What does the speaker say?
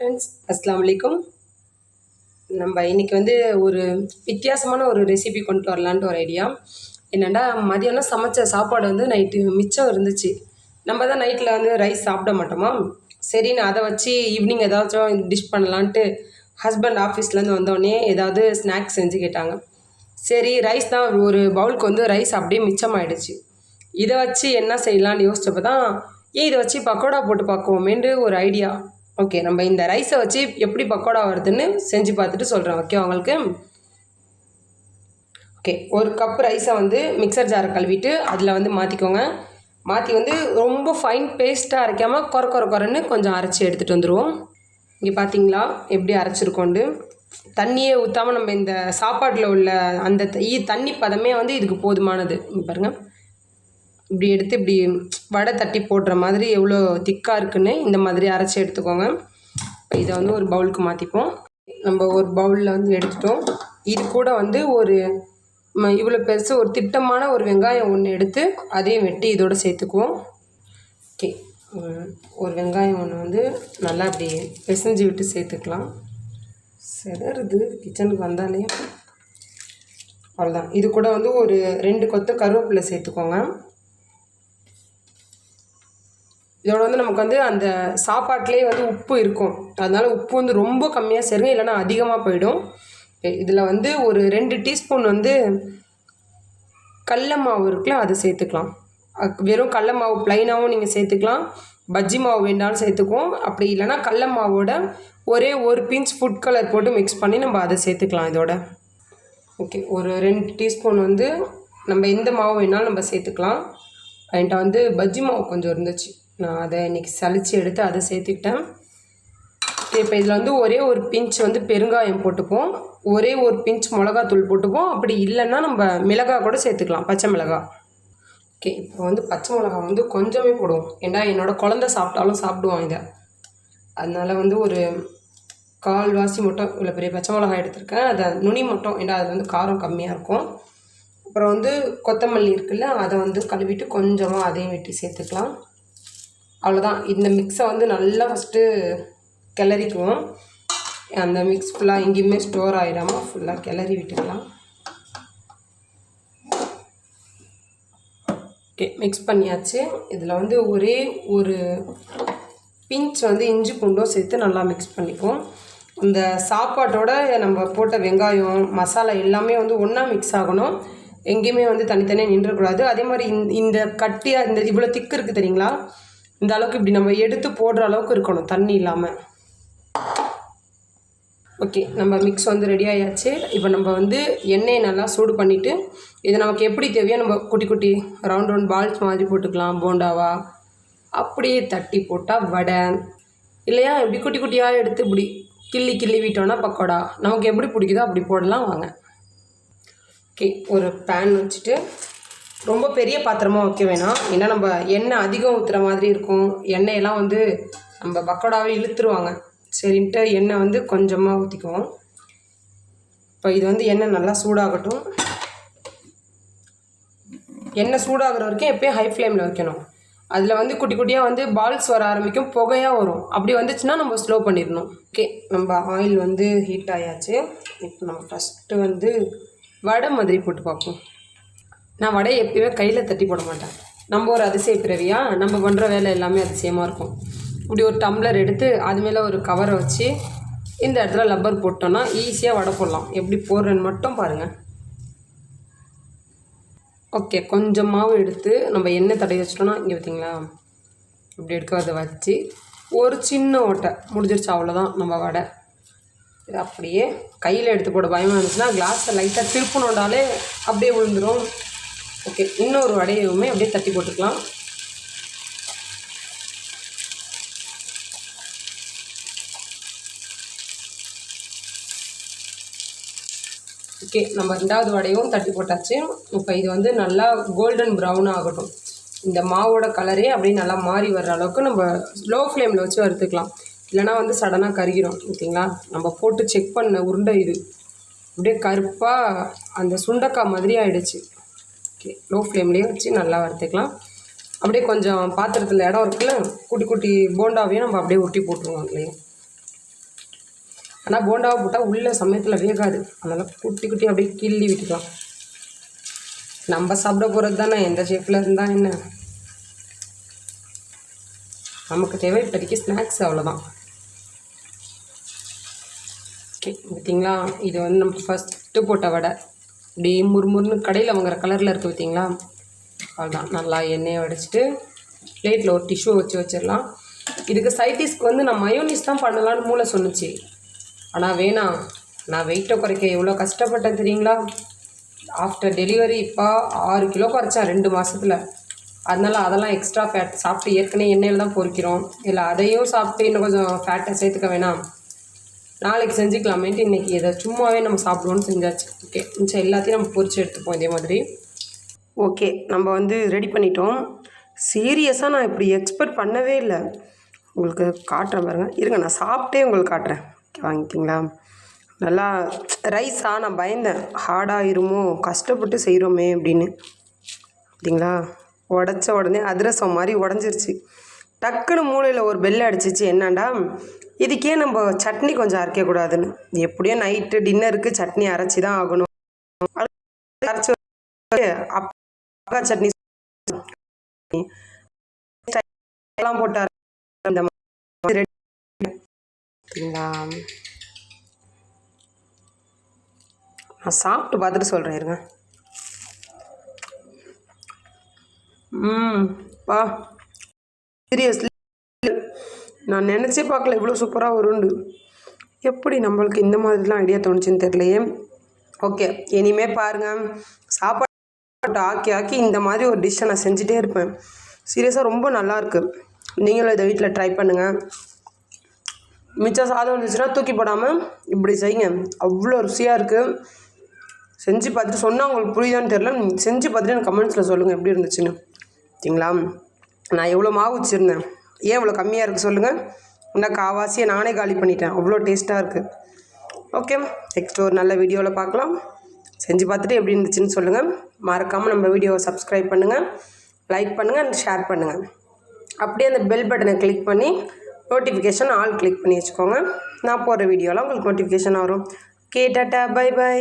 Friends அஸ்லாம் வலைக்கும் நம்ம இன்றைக்கி வந்து ஒரு வித்தியாசமான ஒரு ரெசிபி கொண்டு வரலான்ட்டு ஒரு ஐடியா என்னென்னா மதியானம் சமைச்ச சாப்பாடு வந்து நைட்டு மிச்சம் இருந்துச்சு. நம்ம தான் நைட்டில் வந்து ரைஸ் சாப்பிட மாட்டோமா? சரின்னு அதை வச்சு ஈவினிங் ஏதாச்சும் டிஷ் பண்ணலான்ட்டு ஹஸ்பண்ட் ஆஃபீஸ்லேருந்து வந்தோடனே ஏதாவது ஸ்நாக்ஸ் செஞ்சு கேட்டாங்க. சரி ரைஸ் தான் ஒரு பவுலுக்கு வந்து ரைஸ் அப்படியே மிச்சம் ஆகிடுச்சு இதை வச்சு என்ன செய்யலான்னு யோசிச்சப்போ தான் ஏன் இதை வச்சு பக்கோடா போட்டு பார்க்குவோமேன்ட்டு ஒரு ஐடியா ஓகே நம்ம இந்த ரைஸை வச்சு எப்படி பக்கோடா வருதுன்னு செஞ்சு பார்த்துட்டு சொல்கிறேன் ஓகே உங்களுக்கு? ஓகே ஒரு கப் ரைஸை வந்து மிக்சர் ஜாரை கழுவிட்டு அதில் வந்து மாற்றிக்கோங்க மாற்றி வந்து ரொம்ப ஃபைன் பேஸ்ட்டாக அரைக்காமல் குற குற குறன்னு கொஞ்சம் அரைச்சி எடுத்துகிட்டு வந்துடுவோம் இங்கே பார்த்தீங்களா எப்படி அரைச்சிருக்கோண்டு தண்ணியே ஊற்றாமல் நம்ம இந்த சாப்பாட்டில் உள்ள அந்த த- தண்ணி பதமே வந்து இதுக்கு போதுமானது. பாருங்கள் இப்படி எடுத்து இப்படி வடை தட்டி போடுற மாதிரி எவ்வளோ திக்காக இருக்குன்னு இந்த மாதிரி அரைச்சி எடுத்துக்கோங்க. இப்போ இதை வந்து ஒரு பவுலுக்கு மாற்றிப்போம் நம்ம ஒரு பவுலில் வந்து எடுத்துட்டோம். இது கூட வந்து ஒரு இவ்வளோ பெருசு ஒரு திட்டமான ஒரு வெங்காயம் ஒன்று எடுத்து அதையும் வெட்டி இதோடு சேர்த்துக்குவோம். ஓகே. ஒரு வெங்காயம் ஒன்று வந்து நல்லா அப்படி பிசைஞ்சு விட்டு சேர்த்துக்கலாம். சிதறுது. கிச்சனுக்கு வந்தாலே அவ்வளோதான் இது கூட வந்து ஒரு ரெண்டு கொத்து கருவேப்பிலை சேர்த்துக்கோங்க. இதோட வந்து நமக்கு வந்து அந்த சாப்பாட்டிலே வந்து உப்பு இருக்கும். அதனால் உப்பு வந்து ரொம்ப கம்மியாக சேருங்க இல்லைன்னா அதிகமாக போயிடும். இதில் வந்து ஒரு ரெண்டு டீஸ்பூன் வந்து கடல மாவு இருக்குல்ல அது சேர்த்துக்கலாம். அக்- வெறும் கடல மாவு ப்ளைனாகவும் நீங்கள் சேர்த்துக்கலாம். பஜ்ஜி மாவு வேண்டாலும் சேர்த்துக்குவோம். அப்படி இல்லைன்னா கடல மாவோட ஒரே ஒரு பிஞ்ச் ஃபுட் கலர் போட்டு மிக்ஸ் பண்ணி நம்ம அதை சேர்த்துக்கலாம் இதோட. ஓகே ஒரு ரெண்டு டீஸ்பூன் வந்து நம்ம எந்த மாவு வேணாலும் நம்ம சேர்த்துக்கலாம். என்கிட்ட வந்து பஜ்ஜி மாவு கொஞ்சம் இருந்துச்சு. நான் அதை இன்றைக்கி சளிச்சு எடுத்து அதை சேர்த்துக்கிட்டேன். இப்போ இதில் வந்து ஒரே ஒரு பிஞ்ச் வந்து பெருங்காயம் போட்டுப்போம் ஒரே ஒரு பிஞ்ச் மிளகாத்தூள் போட்டுப்போம் அப்படி இல்லைன்னா நம்ம மிளகாய் கூட சேர்த்துக்கலாம். பச்சை மிளகாய். ஓகே இப்போ வந்து பச்சை மிளகாய் வந்து கொஞ்சமே போடுவோம். ஏன்னா என்னோட குழந்த சாப்பிட்டாலும் சாப்பிடுவான் இதை. அதனால் வந்து ஒரு கால்வாசி மட்டும் இவ்வளோ பெரிய பச்சை மிளகாய் எடுத்திருக்கேன். அதை நுனி மட்டும் ஏன்னா அது வந்து காரம் கம்மியாக இருக்கும். அப்புறம் வந்து கொத்தமல்லி இருக்குல்ல அதை வந்து கழுவிட்டு கொஞ்சமாக அதையும் வெட்டி சேர்த்துக்கலாம். அவ்வளோதான் இந்த மிக்ஸை வந்து நல்லா ஃபஸ்ட்டு கிளறிக்குவோம். அந்த மிக்ஸ் ஃபுல்லாக எங்கேயுமே ஸ்டோர் ஆகிடாமல் ஃபுல்லாக கிளறி விட்டுக்கலாம். ஓகே மிக்ஸ் பண்ணியாச்சு. இதில் வந்து ஒரே ஒரு பிஞ்ச் வந்து இஞ்சி பூண்டும் சேர்த்து நல்லா மிக்ஸ் பண்ணிக்குவோம். இந்த சாப்பாட்டோட நம்ம போட்ட வெங்காயம் மசாலா எல்லாமே வந்து ஒன்றா மிக்ஸ் ஆகணும். எங்கேயுமே வந்து தனித்தனியாக நின்றக்கூடாது அதே மாதிரி இந்த இந்த கட்டியாக இந்த இவ்வளோ திக்கு இருக்குது தெரியுங்களா? இந்த அளவுக்கு இப்படி நம்ம எடுத்து போடுற அளவுக்கு இருக்கணும் தண்ணி இல்லாமல் ஓகே நம்ம மிக்ஸ் வந்து ரெடி ஆயாச்சு. இப்போ நம்ம வந்து எண்ணெயை நல்லா சூடு பண்ணிவிட்டு இது நமக்கு எப்படி தேவையோ நம்ம குட்டி குட்டி ரவுண்ட் ரவுண்ட் பால்ஸ் மாதிரி போட்டுக்கலாம் போண்டாவா. அப்படியே தட்டி போட்டால் வடை. இல்லையா? இப்படி குட்டி குட்டியாக எடுத்து இப்படி கிள்ளி கிள்ளி விட்டோன்னா பக்கோடா. நமக்கு எப்படி பிடிக்குதோ அப்படி போடலாம் வாங்க. ஓகே ஒரு பேன் வச்சுட்டு ரொம்ப பெரிய பாத்திரமாக வைக்க வேணாம். ஏன்னா நம்ம எண்ணெய் அதிகம் ஊற்றுற மாதிரி இருக்கும். எண்ணெயெல்லாம் வந்து நம்ம பக்கோடாவே இழுத்துருவாங்க. சரின்ட்டு எண்ணெய் வந்து கொஞ்சமாக ஊற்றிக்குவோம் இப்போ இது வந்து எண்ணெய் நல்லா சூடாகட்டும். எண்ணெய் சூடாகிற வரைக்கும் எப்பயும் ஹை ஃப்ளேமில் வைக்கணும். அதில் வந்து குட்டி குட்டியாக வந்து பால்ஸ் வர ஆரம்பிக்கும். புகையாக வரும். அப்படி வந்துச்சுன்னா நம்ம ஸ்லோ பண்ணிடணும். ஓகே நம்ம ஆயில் வந்து ஹீட் ஆயாச்சு. இப்போ நம்ம ஃபஸ்ட்டு வந்து வடை மாதிரி போட்டு பார்ப்போம். நான் வடையை எப்பயுமே கையில் தட்டி போட மாட்டேன். நம்ம ஒரு அதிசய பிறவியா? நம்ம பண்ணுற வேலை எல்லாமே அதிசயமாக இருக்கும். இப்படி ஒரு டம்ளர் எடுத்து அது மேலே ஒரு கவரை வச்சு இந்த இடத்துல லப்பர் போட்டோன்னா ஈஸியாக வடை போடலாம். எப்படி போடுறேன்னு மட்டும் பாருங்கள் ஓகே கொஞ்சம் மாவு எடுத்து நம்ம எண்ணெய் தடவி வச்சிட்டோம்னா இங்கே பார்த்தீங்களா இப்படி எடுக்கிறத வச்சு ஒரு சின்ன ஓட்டை. முடிஞ்சிருச்சு அவ்வளோதான் நம்ம வடை. இது அப்படியே கையில் எடுத்து போட பயமாக இருந்துச்சுன்னா கிளாஸை லைட்டாக திருப்பணுண்டாலே அப்படியே விழுந்துடும் ஓகே இன்னொரு வடையுமே அப்படியே தட்டி போட்டுக்கலாம். ஓகே நம்ம ரெண்டாவது வடையும் தட்டி போட்டாச்சு. இப்போ இது வந்து நல்லா கோல்டன் ப்ரௌன் ஆகட்டும். இந்த மாவோட கலரே அப்படியே நல்லா மாறி வர்ற அளவுக்கு நம்ம லோ ஃப்ளேமில் வச்சு வறுத்துக்கலாம். இல்லைனா வந்து சடனாக கருகிடும் ஓகேங்களா? நம்ம போட்டு செக் பண்ண உருண்டை இது. அப்படியே கருப்பாக அந்த சுண்டக்காய் மாதிரி ஆகிடுச்சு ஓகே லோ ஃப்ளேம்லேயே வச்சு நல்லா வறுத்துக்கலாம். அப்படியே கொஞ்சம் பாத்திரத்தில் இடம் இருக்குல்ல குட்டி குட்டி போண்டாவையும் நம்ம அப்படியே ஒட்டி போட்டுருவோம் அதுலேயே ஆனால் போண்டாவை போட்டால் உள்ள சமயத்தில் வேகாது. அதனால் குட்டி குட்டி அப்படியே கிள்ளி விட்டுக்கலாம். நம்ம சாப்பிட போகிறது தானே? எந்த ஷேஃபில் இருந்தால் என்ன? நமக்கு தேவை இப்போதைக்கு ஸ்நாக்ஸ் அவ்வளோதான் ஓகே பார்த்தீங்களா இது வந்து நம்ம ஃபஸ்ட்டு போட்ட வடை. அப்படியே முறுமுறுன்னு கடையில் வாங்குற கலரில் இருக்குது பார்த்தீங்களா அவ்வளோதான் நல்லா எண்ணெயை வடிச்சிட்டு பிளேட்டில் ஒரு டிஷ்யூ வச்சு வச்சிடலாம். இதுக்கு சைட்டிஸ்க்கு வந்து நான் மயோனிஸ் தான் பண்ணலான்னு மூளை சொன்னுச்சு. ஆனால் வேணாம். நான் வெயிட்டை குறைக்க எவ்வளோ கஷ்டப்பட்டேன் தெரியுங்களா? ஆஃப்டர் டெலிவரி இப்போ ஆறு கிலோ குறைச்சேன் ரெண்டு மாதத்தில் அதனால் அதெல்லாம் எக்ஸ்ட்ரா ஃபேட் சாப்பிட்டு ஏற்கனவே எண்ணெயில் தான் பொறிக்கிறோம். இல்லை அதையும் சாப்பிட்டு இன்னும் கொஞ்சம் ஃபேட்டை சேர்த்துக்க வேணாம். நாளைக்கு செஞ்சுக்கலாமேன்ட்டு இன்றைக்கி இதை சும்மாவே நம்ம சாப்பிடுவோன்னு செஞ்சாச்சு. ஓகே மிச்சம் எல்லாத்தையும் நம்ம பொறிச்சு எடுத்துப்போம் இதே மாதிரி. ஓகே நம்ம வந்து ரெடி பண்ணிட்டோம். சீரியஸாக நான் இப்படி எக்ஸ்பெக்ட் பண்ணவே இல்லை. உங்களுக்கு காட்டுறேன் பாருங்கள் இருங்க நான் சாப்பிட்டே உங்களுக்கு காட்டுறேன். ஓகே வாங்கிக்கிங்களா? நல்லா ரைஸா நான் பயந்தேன். ஹார்டாகிருமோ கஷ்டப்பட்டு செய்கிறோமே அப்படின்னு. அப்படிங்களா? உடச்ச உடனே அதிரசம் மாதிரி உடஞ்சிருச்சு. டக்குன்னு மூளையில் ஒரு பெல் அடிச்சிச்சு. என்னண்டா? இதுக்கே நம்ம சட்னி கொஞ்சம் அரைக்கக்கூடாதுன்னு எப்படியோ நைட்டு டின்னருக்கு சட்னி அரைச்சி தான் ஆகணும். அரைச்சி அப்பா சட்னி எல்லாம் இந்த நான் சாப்பிட்டு பார்த்துட்டு சொல்கிறேன் இருங்க. ம் பா சீரியஸ்லி நான் நினச்சே பார்க்கல இவ்வளோ சூப்பராக வரும்ண்டு எப்படி நம்மளுக்கு இந்த மாதிரிலாம் ஐடியா தோணுச்சுன்னு தெரியலையே. ஓகே இனிமே பாருங்கள் சாப்பாடு ஆக்கி ஆக்கி இந்த மாதிரி ஒரு டிஷ்ஷை நான் செஞ்சுட்டே இருப்பேன். சீரியஸாக ரொம்ப நல்லாயிருக்கு நீங்களும் இதை வீட்டில் ட்ரை பண்ணுங்கள் மிச்சம் சாதம் இருந்துச்சுன்னா தூக்கி போடாமல் இப்படி செய்யுங்க. அவ்வளோ ருசியாக இருக்குது செஞ்சு பார்த்துட்டு சொன்னால் உங்களுக்கு புரியுதான்னு தெரில செஞ்சு பார்த்துட்டு எனக்கு கமெண்ட்ஸில் சொல்லுங்கள் எப்படி இருந்துச்சுன்னு. சரிங்களா? நான் எவ்வளோ மாவு வச்சுருந்தேன்? ஏன் இவ்வளோ கம்மியாக இருக்குது சொல்லுங்கள் இந்த காவாசியை நானே காலி பண்ணிட்டேன். அவ்வளோ டேஸ்ட்டாக இருக்குது ஓகே நெக்ஸ்ட் ஒரு நல்ல வீடியோவில் பார்க்கலாம். செஞ்சு பார்த்துட்டு எப்படி இருந்துச்சுன்னு சொல்லுங்கள் மறக்காமல் நம்ம வீடியோவை சப்ஸ்கிரைப் பண்ணுங்கள் லைக் பண்ணுங்கள் அண்ட் ஷேர் பண்ணுங்கள் அப்படியே அந்த பெல் பட்டனை கிளிக் பண்ணி நோட்டிஃபிகேஷன் ஆல் கிளிக் பண்ணி வச்சுக்கோங்க. நான் போடுற வீடியோலாம் உங்களுக்கு நோட்டிஃபிகேஷன் வரும். Okay tata bye by